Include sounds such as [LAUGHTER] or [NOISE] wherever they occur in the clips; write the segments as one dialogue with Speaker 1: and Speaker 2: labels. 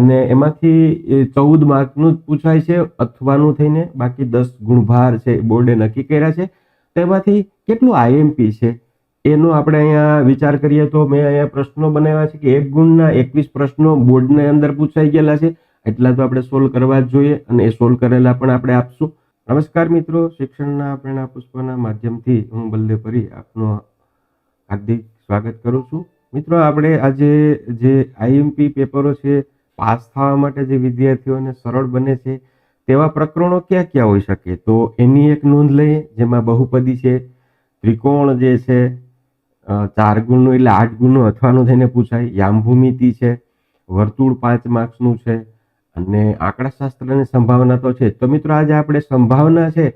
Speaker 1: અને એમાંથી ચૌદ માર્કનું જ પૂછાય છે, અથવાનું થઈને બાકી દસ ગુણભાર છે બોર્ડે નક્કી કર્યા છે. તેમાંથી કેટલું આઈએમપી છે? એનો આપણે અહીંયા વિચાર કરીએ તો મેં અહીંયા પ્રશ્નો બનાવ્યા છે કે એક ગુણના એકવીસ પ્રશ્નો બોર્ડની અંદર પૂછાઈ ગયેલા છે. એટલા તો આપણે સોલ્વ કરવા જ જોઈએ અને એ સોલ્વ કરેલા પણ આપણે આપશું. નમસ્કાર મિત્રો, શિક્ષણના પ્રેરણા પુષ્પના માધ્યમથી હું બલદેવ પરી આપનો હાર્દિક સ્વાગત કરું છું. મિત્રો, આપણે આજે જે આઈએમપી પેપરો છે પાસ થવા માટે જે વિદ્યાર્થીઓને સરળ બને છે, તેવા પ્રકરણો ક્યાં ક્યાં હોઈ શકે? તો એની એક નોંધ લઈએ, જેમાં બહુપદી છે, ત્રિકોણ જે છે ચાર ગુણનું એટલે આઠ ગુણનું અથવાનું થઈને પૂછાય, યામભૂમિતિ છે, વર્તુળ પાંચ માર્ક્સનું છે, અને આંકડાશાસ્ત્રની સંભાવના તો છે તો મિત્રો આજે આપણે સંભાવના છે,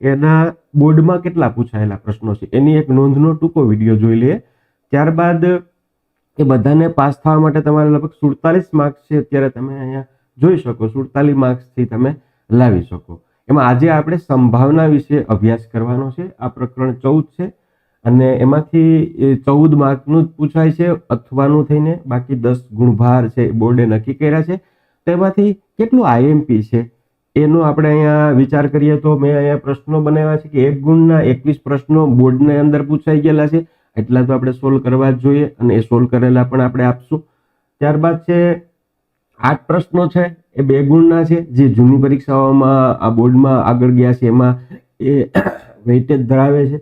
Speaker 1: એના બોર્ડમાં કેટલા પૂછાયેલા પ્રશ્નો છે? એની એક નોંધનો ટૂંકો વીડિયો જોઈ લઈએ. ત્યારબાદ એ બધાને પાસ થવા માટે તમારે લગભગ સુડતાલીસ માર્ક્સ છે અત્યારે તમે અહીંયા જોઈ શકો, સુડતાલીસ માર્ક્સથી તમે લાવી શકો. એમાં આજે આપણે સંભાવના વિશે અભ્યાસ કરવાનો છે. આ પ્રકરણ ચૌદ છે અને એમાંથી ચૌદ માર્કનું જ પૂછાય છે, અથવાનું થઈને બાકી દસ ગુણભાર છે બોર્ડે નક્કી કર્યા છે. તેમાંથી કેટલું આઈએમપી છે? એનો આપણે અહીંયા વિચાર કરીએ તો મેં અહીંયા પ્રશ્નો બનાવ્યા છે કે એક ગુણના એકવીસ પ્રશ્નો બોર્ડની અંદર પૂછાઈ ગયેલા છે. એટલા તો આપણે સોલ્વ કરવા જ જોઈએ અને એ સોલ્વ કરેલા પણ આપણે આપશું. ત્યારબાદ છે, આઠ પ્રશ્નો છે, એ બે ગુણના છે, જે જૂની પરીક્ષાઓમાં આ બોર્ડમાં આગળ ગયા છે, એમાં એ [COUGHS] વેઇટેજ ધરાવે છે.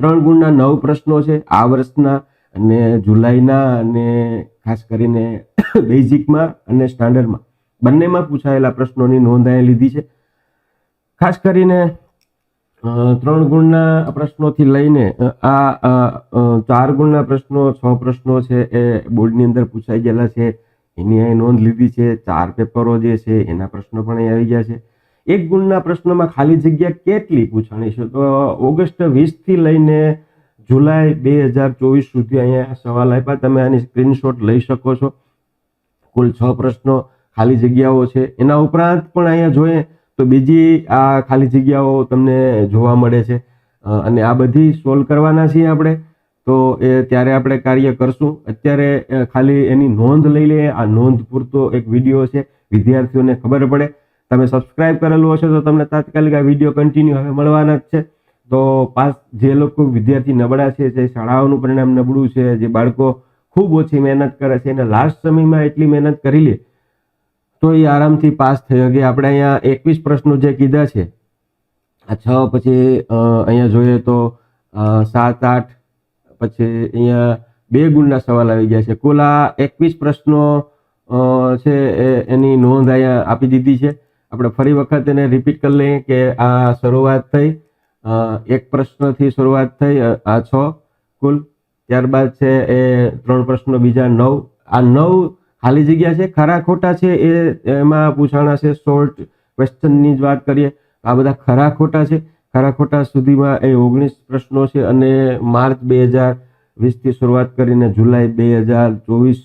Speaker 1: ત્રણ ગુણના નવ પ્રશ્નો છે, આ વર્ષના અને જુલાઈના અને ખાસ કરીને [COUGHS] બેઝિકમાં અને સ્ટાન્ડર્ડમાં. બંનેમાં પૂછાયેલા પ્રશ્નોની નોંધાએ લીધી છે. ખાસ કરીને ત્રણ ગુણના પ્રશ્નોથી લઈને આ ચાર ગુણના પ્રશ્નો, છ પ્રશ્નો છે એ બોર્ડની અંદર પૂછાઈ ગયેલા છે. એની અહીં નોંધ લીધી છે. ચાર પેપરો જે છે એના પ્રશ્નો પણ અહીં આવી ગયા છે. એક ગુણના પ્રશ્નોમાં ખાલી જગ્યા કેટલી પૂછાણી છે? તો ઓગસ્ટ વીસથી લઈને જુલાઈ બે હજાર ચોવીસ સુધી અહીંયા સવાલ આપ્યા. તમે આની સ્ક્રીનશોટ લઈ શકો છો. કુલ છ પ્રશ્નો ખાલી જગ્યાઓ છે. એના ઉપરાંત પણ અહીંયા જોઈએ તો બીજી આ ખાલી જગ્યાઓ તમને જોવા મળે છે. અને આ બધી સોલ્વ કરવાના છીએ આપણે. તો એ ત્યારે આપણે કાર્ય કરશું. અત્યારે ખાલી એની નોંધ લઈ લઈએ. આ નોંધ પૂરતો એક વીડિયો છે. વિદ્યાર્થીઓને ખબર પડે. તમે સબસ્ક્રાઇબ કરેલું હશે તો તમને તાત્કાલિક આ વીડિયો કન્ટિન્યુ હવે મળવાના જ છે. તો પાસ જે લોકો વિદ્યાર્થી નબળા છે, જે શાળાઓનું પરિણામ નબળું છે, જે બાળકો ખૂબ ઓછી મહેનત કરે છે, એને લાસ્ટ સમયમાં એટલી મહેનત કરી લે તો એ આરામથી પાસ થઈ શકે. આપણે અહીંયા એકવીસ પ્રશ્નો જે કીધા છે, આ છ પછી અહીંયા જોઈએ તો સાત, આઠ, પછી અહીંયા બે ગુણના સવાલ આવી ગયા છે. કુલ આ એકવીસ પ્રશ્નો છે એની નોંધ અહીંયા આપી દીધી છે. આપણે ફરી વખત એને રિપીટ કરી લઈએ કે આ શરૂઆત થઈ એક પ્રશ્નથી શરૂઆત થઈ આ છ કુલ. ત્યારબાદ છે એ ત્રણ પ્રશ્નો, બીજા નવ. આ નવ ખાલી જગ્યા છે, ખરા ખોટા છે એ એમાં પૂછાણા છે શોર્ટ ક્વેશ્ચનની જ વાત કરીએ. આ બધા ખરા ખોટા છે. ખરા ખોટા સુધીમાં એ ઓગણીસ પ્રશ્નો છે અને માર્ચ બે હજાર વીસથી શરૂઆત કરીને જુલાઈ બે હજાર ચોવીસ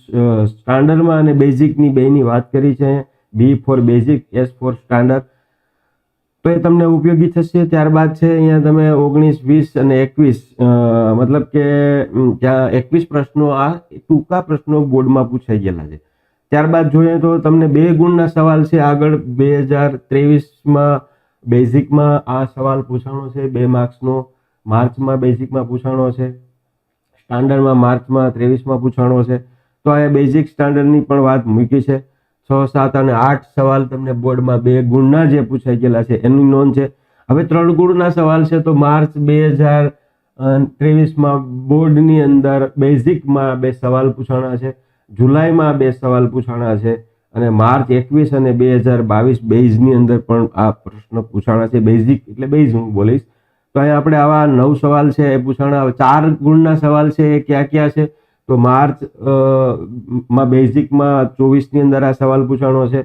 Speaker 1: સ્ટાન્ડર્ડમાં અને બેઝિકની બેની વાત કરી છે. B four basic S four standard તો એ તમને ઉપયોગી થશે. ત્યારબાદ છે અહીંયા તમે ઓગણીસ, વીસ અને એકવીસ મતલબ કે ત્યાં એકવીસ પ્રશ્નો આ ટૂંકા પ્રશ્નો બોર્ડમાં પૂછાઈ ગયેલા છે. ત્યારબાદ જોઈએ તો તમને બે ગુણના સવાલ છે આગળ. બે હજાર ત્રેવીસમાં બેઝિકમાં આ સવાલ પૂછાણો છે, બે માર્ક્સનો. માર્ચમાં બેઝિકમાં પૂછાણો છે. સ્ટાન્ડર્ડમાં માર્ચમાં ત્રેવીસમાં પૂછાણો છે. તો અહીંયા બેઝિક સ્ટાન્ડર્ડની પણ વાત મૂકી છે. છ, સાત અને આઠ સવાલ તમને બોર્ડમાં બે ગુણના જે પૂછાઈ ગયેલા છે, એની નોંધ છે. હવે ત્રણ ગુણના સવાલ છે તો માર્ચ બે હજાર ત્રેવીસમાં બોર્ડની અંદર બેઝિકમાં બે સવાલ પૂછાણા છે, જુલાઈમાં બે સવાલ પૂછાણા છે અને માર્ચ એકવીસ અને બે હજાર બાવીસ બેઝની અંદર પણ આ પ્રશ્ન પૂછાણા છે. બેઝિક એટલે બેઝ હું બોલીશ. તો અહીંયા આપણે આવા નવ સવાલ છે એ પૂછાણા. ચાર ગુણના સવાલ છે એ ક્યાં ક્યાં છે? તો માર્ચમાં બેઝિકમાં ચોવીસની અંદર આ સવાલ પૂછાણો છે.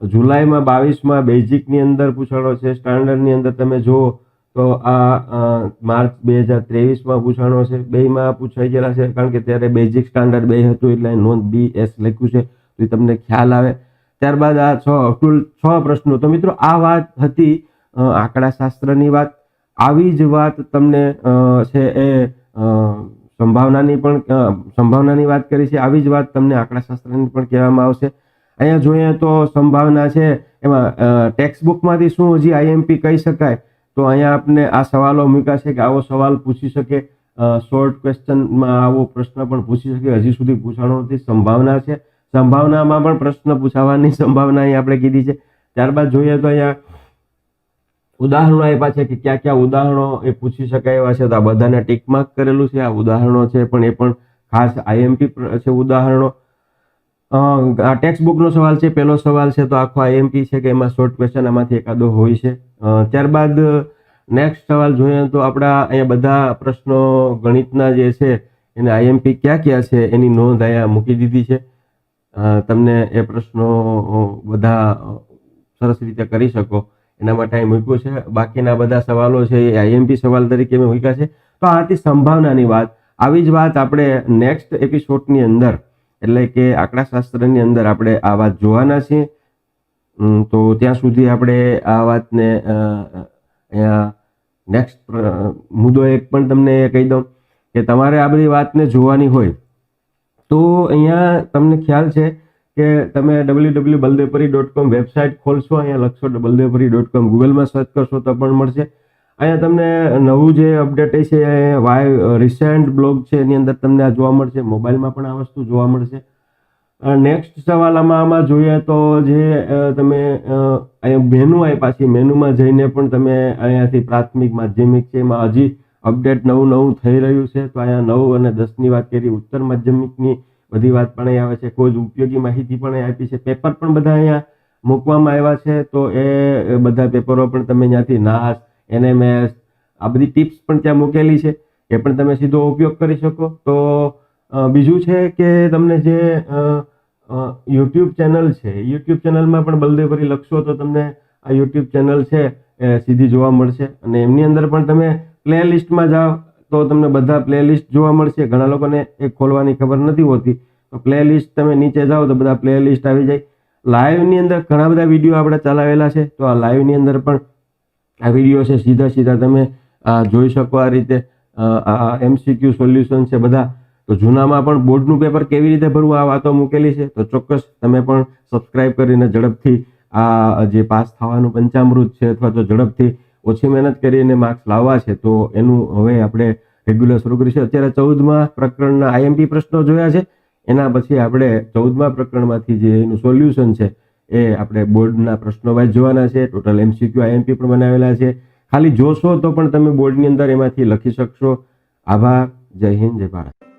Speaker 1: જુલાઈમાં બાવીસમાં બેઝિકની અંદર પૂછાણો છે. સ્ટાન્ડર્ડની અંદર તમે જુઓ તો આ માર્ચ બે હજાર ત્રેવીસમાં પૂછાણો છે. બેમાં પૂછાઈ ગયેલા છે કારણ કે ત્યારે બેઝિક સ્ટાન્ડર્ડ બે હતું એટલે નોંધ બી એસ લખ્યું છે. તો તમને ખ્યાલ આવે. ત્યારબાદ આ છ, કુલ છ પ્રશ્નો. તો મિત્રો, આ વાત હતી આંકડા આંકડાશાસ્ત્રની વાત. આવી જ વાત તમને છે એ સંભાવનાની પણ સંભાવનાની વાત કરી છે, આવી જ વાત તમને આંકડાશાસ્ત્રની પણ કહેવામાં આવશે. અહીંયા જોઈએ તો સંભાવના છે, એમાં ટેક્સ્ટબુકમાંથી શું હજી આઈએમપી કહી શકાય? તો અહીંયા આપને આ સવાલો મૂક્યા છે કે આવો સવાલ પૂછી શકે શોર્ટ ક્વેશ્ચનમાં આવો પ્રશ્ન પણ પૂછી શકે, હજી સુધી પૂછાણો નથી સંભાવના છે. સંભાવનામાં પણ પ્રશ્ન પૂછાવાની સંભાવના અહીં આપણે કીધી છે. ત્યારબાદ જોઈએ તો અહીંયા ઉદાહરણો આપ્યા છે કે ક્યાં ક્યાં ઉદાહરણો એ પૂછી શકાય એવા છે તો આ બધાને ટીકમાર્ક કરેલું છે. આ ઉદાહરણો છે પણ એ પણ ખાસ આઈએમપી છે ઉદાહરણો. આ ટેક્સ્ટ બુકનો સવાલ છે પહેલો સવાલ છે તો આખો આઈએમપી છે કે એમાં શોર્ટ ક્વેશ્ચન આમાંથી એકાદો હોય છે. ત્યારબાદ નેક્સ્ટ સવાલ જોઈએ તો આપણા અહીંયા બધા પ્રશ્નો ગણિતના જે છે એને આઈએમપી ક્યાં ક્યાં છે એની નોંધ અહીંયા મૂકી દીધી છે. તમને એ પ્રશ્નો બધા સરસ રીતે કરી શકો. એના માટે અહીં મૂક્યું છે. બાકીના બધા સવાલો છે એ આઈએમપી સવાલ તરીકે મેં મૂક્યા છે. તો આ હતી સંભાવનાની વાત. આવી જ વાત આપણે નેક્સ્ટ એપિસોડની અંદર, એટલે કે આંકડાશાસ્ત્રની અંદર આપણે આ વાત જોવાના છીએ. તો ત્યાં સુધી આપણે આ વાતને અહીંયા નેક્સ્ટ મુદ્દો એક પણ તમને કહી દઉં કે તમારે આ બધી વાતને જોવાની હોય તો અહીંયા તમને ખ્યાલ છે કે તમે W W Baldevpari dot com website ખોલશો, અહીંયા લખશો બલદેવપરી ડોટ કોમ ગૂગલમાં સર્ચ કરશો તો પણ મળશે. અહીંયા તમને નવું જે અપડેટ છે વાય રિસેન્ટ બ્લોગ છે, એની અંદર તમને આ જોવા મળશે, મોબાઈલમાં પણ આ વસ્તુ જોવા મળશે. નેક્સ્ટ સવાલ આમાં આમાં જોઈએ તો જે તમે અહીંયા મેનુ આપ્યા છે મેનુમાં જઈને પણ તમે અહીંયાથી પ્રાથમિક, માધ્યમિક છે, એમાં હજી અપડેટ નવું નવું થઈ રહ્યું છે. તો અહીંયા નવ અને દસની વાત કરી, ઉત્તર માધ્યમિકની બધી વાત પણ આવે છે, કોઈ ઉપયોગી માહિતી પણ આપી છે. પેપર પણ બધા અહીંયા મૂકવામાં આવ્યા છે, તો એ બધા પેપરો પણ તમે ત્યાંથી નાસ એનએમએસ, આ બધી ટિપ્સ પણ ત્યાં મૂકેલી છે. એ પણ તમે સીધો ઉપયોગ કરી શકો. તો બીજું છે કે તમને જે યુટ્યુબ ચેનલ છે યુટ્યુબ ચેનલમાં પણ બલદેવરી લખશો તો તમને આ યુટ્યુબ ચેનલ છે એ સીધી જોવા મળશે. અને એમની અંદર પણ તમે પ્લે લિસ્ટમાં જાઓ તો તમને બધા પ્લે લિસ્ટ જોવા મળશે. ઘણા લોકોને એ ખોલવાની ખબર નથી હોતી. તો પ્લે લિસ્ટ તમે નીચે જાઓ તો બધા પ્લે લિસ્ટ આવી જાય. લાઈવની અંદર ઘણા બધા વીડિયો આપણે ચલાવેલા છે. તો આ લાઈવની અંદર પણ આ વીડિયો છે. સીધા સીધા તમે જોઈ શકો આ રીતે આ એમસીક્યુ સોલ્યુશન છે બધા. તો જૂનામાં પણ બોર્ડનું પેપર કેવી રીતે ભરવું આ વાતો મૂકેલી છે. તો ચોક્કસ તમે પણ સબસ્ક્રાઇબ કરીને ઝડપથી આ જે પાસ થવાનું પંચામૃત છે અથવા તો ઝડપથી ઓછી મહેનત કરીને માર્ક્સ લાવવા છે, તો એનું હવે આપણે રેગ્યુલર શરૂ કરીશું. અત્યારે ચૌદમા પ્રકરણના આઈએમપી પ્રશ્નો જોયા છે. એના પછી આપણે ચૌદમા પ્રકરણમાંથી જે એનું સોલ્યુશન છે, એ આપણે બોર્ડના પ્રશ્નો વાઇઝ જોવાના છે. ટોટલ એમસીક્યુ આઈએમપી પણ બનાવેલા છે. ખાલી જોશો તો પણ તમે બોર્ડની અંદર એમાંથી લખી શકશો. આભાર. જય હિન્દ, જય ભારત.